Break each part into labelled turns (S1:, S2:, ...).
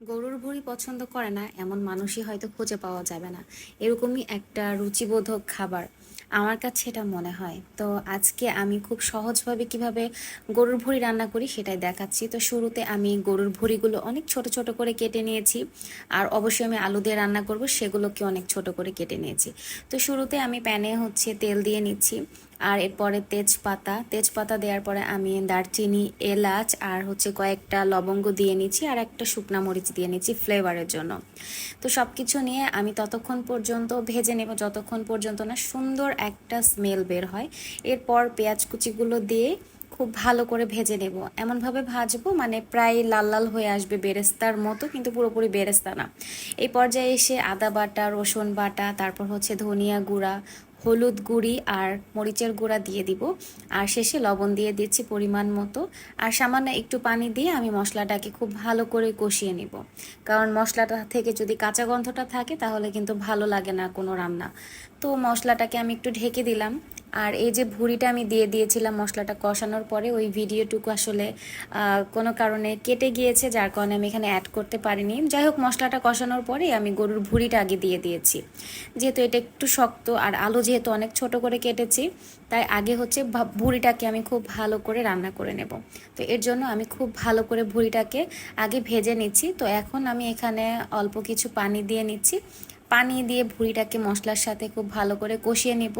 S1: গরুর ভুঁড়ি পছন্দ করে না, এমন মানুষই হয়তো খুঁজে পাওয়া যাবে না। এরকমই একটা রুচিবোধক খাবার আমার কাছে এটা মনে হয়। তো আজকে আমি খুব সহজভাবে কীভাবে গরুর ভুঁড়ি রান্না করি সেটাই দেখাচ্ছি। তো শুরুতে আমি গরুর ভুঁড়িগুলো অনেক ছোট ছোট করে কেটে নিয়েছি, আর অবশ্যই আমি আলু দিয়ে রান্না করব, সেগুলোকে অনেক ছোট করে কেটে নিয়েছি। তো শুরুতে আমি প্যানে হচ্ছে তেল দিয়ে নিচ্ছি। আর এরপরে তেজপাতা। তেজপাতা দেওয়ার পরে আমি দারচিনি, এলাচ আর হচ্ছে কয়েকটা লবঙ্গ দিয়ে নিচ্ছি আর একটা শুকনা মরিচ দিয়ে নিচ্ছি ফ্লেভারের জন্য। তো সব কিছু নিয়ে আমি ততক্ষণ পর্যন্ত ভেজে নেব, যতক্ষণ পর্যন্ত না সুন্দর একটা স্মেল বের হয়। এরপর পেঁয়াজ কুচিগুলো দিয়ে খুব ভালো করে ভেজে নেব। এমনভাবে ভাজবো মানে প্রায় লাল লাল হয়ে আসবে বেরেস্তার মতো, কিন্তু পুরোপুরি বেরেস্তা না। এই পর্যায়ে এসে আদা বাটা, রসুন বাটা, তারপর হচ্ছে ধনিয়া গুঁড়া হলুদ গুঁড়ি আর মরিচের গুঁড়া দিয়ে দিব। আর শেষে লবণ দিয়ে দিচ্ছি পরিমাণ মতো। আর সামান্য একটু পানি দিয়ে আমি মশলাটাকে খুব ভালো করে কষিয়ে নিব। কারণ মশলাটা থেকে যদি কাঁচা গন্ধটা থাকে তাহলে কিন্তু ভালো লাগে না কোনো রান্না। তো মশলাটাকে আমি একটু ঢেকে দিলাম। আর এই যে ভুড়িটা আমি দিয়ে দিয়েছিলাম মশলাটা কষানোর পরে, ওই ভিডিওটুকু আসলে কোনো কারণে কেটে গিয়েছে, যার কারণে আমি এখানে অ্যাড করতে পারিনি। যাই হোক, মশলাটা কষানোর পরে আমি গরুর ভুড়িটা আগে দিয়ে দিয়েছি। যেহেতু এটা একটু শক্ত, আর আলু যেহেতু অনেক ছোট করে কেটেছি, তাই আগে হচ্ছে ভুড়িটাকে আমি খুব ভালো করে রান্না করে নেব। তো এর জন্য আমি খুব ভালো করে ভুড়িটাকে আগে ভেজে নিচ্ছি। তো এখন আমি এখানে অল্প কিছু পানি দিয়ে নিচ্ছি। পানি দিয়ে ভুঁড়িটাকে মশলার সাথে খুব ভালো করে কষিয়ে নেব,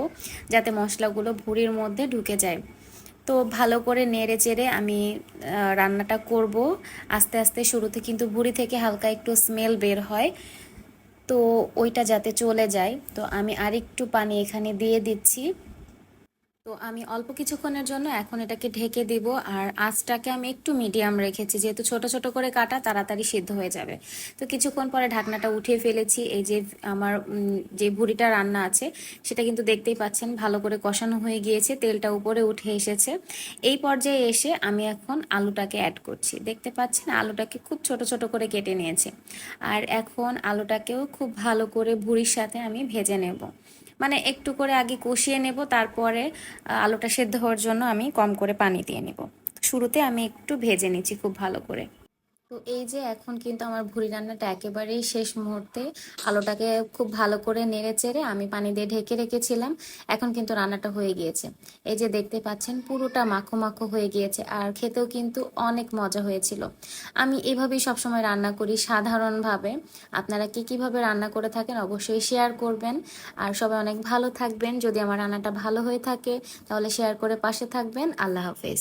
S1: যাতে মশলাগুলো ভুঁড়ির মধ্যে ঢুকে যায়। তো ভালো করে নেড়ে চেড়ে আমি রান্নাটা করব। আস্তে আস্তে শুরুতে কিন্তু ভুঁড়ি থেকে হালকা একটু স্মেল বের হয়। তো ওইটা যাতে চলে যায়। তো আমি আরেকটু পানি এখানে দিয়ে দিচ্ছি। তো আমি অল্প কিছুক্ষণের জন্য এখন এটাকে ঢেকে দিব আর আঁচটাকে আমি একটু মিডিয়াম রেখেছি। যেহেতু ছোট ছোট করে কাটা, তাড়াতাড়ি সিদ্ধ হয়ে যাবে। তো কিছুক্ষণ পরে ঢাকনাটা উঠিয়ে ফেলেছি। এই যে আমার যে ভুড়িটা রান্না আছে, সেটা কিন্তু দেখতেই পাচ্ছেন ভালো করে কষানো হয়ে গিয়েছে। তেলটা উপরে উঠে এসেছে। এই পর্যায়ে এসে আমি এখন আলুটাকে অ্যাড করছি। দেখতে পাচ্ছেন আলুটাকে খুব ছোট ছোট করে কেটে নিয়েছে। আর এখন আলুটাকেও খুব ভালো করে ভুড়ির সাথে আমি ভেজে নেব। মানে একটু করে আগে কষিয়ে নেব, তারপরে আলুটা সেদ্ধ হওয়ার জন্য আমি কম করে পানি দিয়ে নেব। শুরুতে আমি একটু ভেজে নিচ্ছি খুব ভালো করে। তো এই যে এখন কিন্তু আমার ভুড়ি রান্নাটা একেবারেই শেষ মুহূর্তে আলোটাকে খুব ভালো করে নেড়ে চেড়ে আমি পানি দিয়ে ঢেকে রেখেছিলাম, এখন কিন্তু রান্নাটা হয়ে গিয়েছে। এই যে দেখতে পাচ্ছেন পুরোটা মাখো মাখো হয়ে গিয়েছে আর খেতেও কিন্তু অনেক মজা হয়েছিল। আমি এভাবেই সবসময় রান্না করি সাধারণভাবে। আপনারা কি কীভাবে রান্না করে থাকেন অবশ্যই শেয়ার করবেন। আর সবাই অনেক ভালো থাকবেন। যদি আমার রান্নাটা ভালো হয়ে থাকে তাহলে শেয়ার করে পাশে থাকবেন। আল্লাহ হাফেজ।